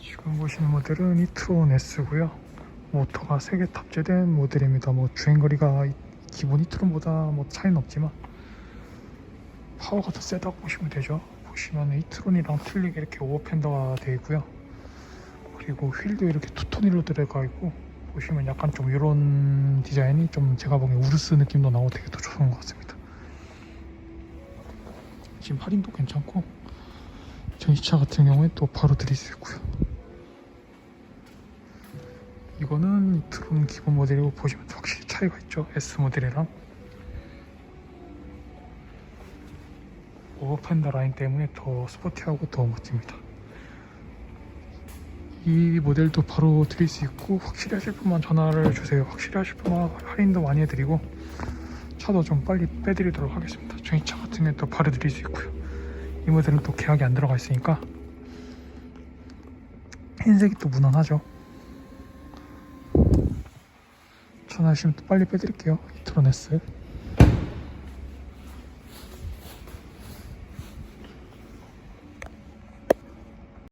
지금 보시는 모델은 이트론 S고요. 모터가 3개 탑재된 모델입니다. 뭐 주행거리가 이- 기본 이트론보다 뭐 차이는 없지만 파워가 더 세다고 보시면 되죠. 보시면 이트론이랑 틀리게 이렇게 오버팬더가 되어 있고요. 그리고 휠도 이렇게 투톤으로 들어가 있고 보시면 약간 좀 이런 디자인이 좀 제가 보기엔 우르스 느낌도 나고 되게 더 좋은 것 같습니다. 지금 할인도 괜찮고 전시차 같은 경우에 또 바로 드릴 수 있고요. 이거는 트론 기본 모델이고 보시면 확실히 차이가 있죠. S 모델이랑 오버팬더 라인 때문에 더 스포티하고 더 멋집니다. 이 모델도 바로 드릴 수 있고 확실히 하실 분만 전화를 주세요. 확실히 하실 분만 할인도 많이 해드리고 차도 좀 빨리 빼드리도록 하겠습니다. 저희 차 같은 경우에 또 바로 드릴 수 있고요. 이 모델은 또 계약이 안 들어가 있으니까 흰색이 또 무난하죠. 전화하시면 또 빨리 빼드릴게요. S.